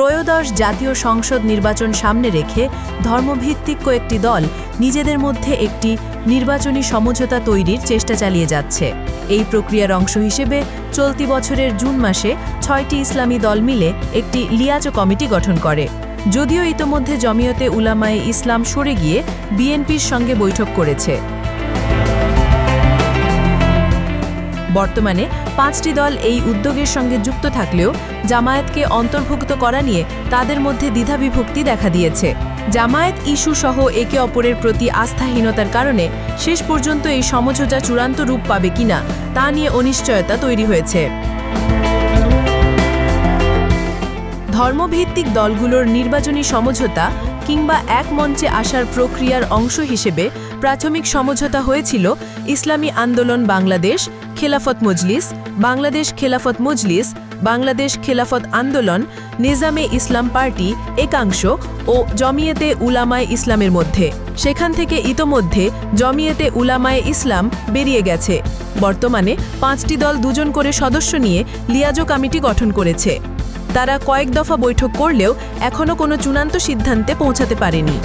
ত্রয়োদশ জাতীয় সংসদ নির্বাচন সামনে রেখে ধর্মভিত্তিক কয়েকটি দল নিজেদের মধ্যে একটি নির্বাচনী সমঝোতা তৈরির চেষ্টা চালিয়ে যাচ্ছে। এই প্রক্রিয়ার অংশ হিসেবে চলতি বছরের জুন মাসে ছয়টি ইসলামী দল মিলে একটি লিয়াজো কমিটি গঠন করে। যদিও ইতোমধ্যে জমিয়তে উলামায়ে ইসলাম সরে গিয়ে বিএনপির সঙ্গে বৈঠক করেছে। বর্তমানে পাঁচটি দল এই উদ্যোগের সঙ্গে যুক্ত থাকলেও জামায়াতকে অন্তর্ভুক্ত করা নিয়ে তাদের মধ্যে দ্বিধাবিভক্তি দেখা দিয়েছে। জামায়াত ইস্যু সহ একে অপরের প্রতি আস্থাহীনতার কারণে শেষ পর্যন্ত এই সমঝোতা চূড়ান্ত রূপ পাবে কিনা তা নিয়ে অনিশ্চয়তা তৈরি হয়েছে। ধর্মভিত্তিক দলগুলোর নির্বাচনী সমঝোতা কিংবা এক মঞ্চে আসার প্রক্রিয়ার অংশ হিসেবে প্রাথমিক সমঝোতা হয়েছিল ইসলামী আন্দোলন বাংলাদেশ খেলাফত মজলিস, বাংলাদেশ খেলাফত মজলিস, বাংলাদেশ খেলাফত আন্দোলন, নিজামে ইসলাম পার্টি, একাংশ ও জমিয়েতে উলামায়ে ইসলামের মধ্যে। সেখান থেকে ইতোমধ্যে জমিয়েতে উলামায়ে ইসলাম বেরিয়ে গেছে। বর্তমানে পাঁচটি দল দুজন করে সদস্য নিয়ে লিয়াজো কমিটি গঠন করেছে। তারা কয়েক দফা বৈঠক করলেও এখনও কোনো চূড়ান্ত সিদ্ধান্তে পৌঁছাতে পারেনি।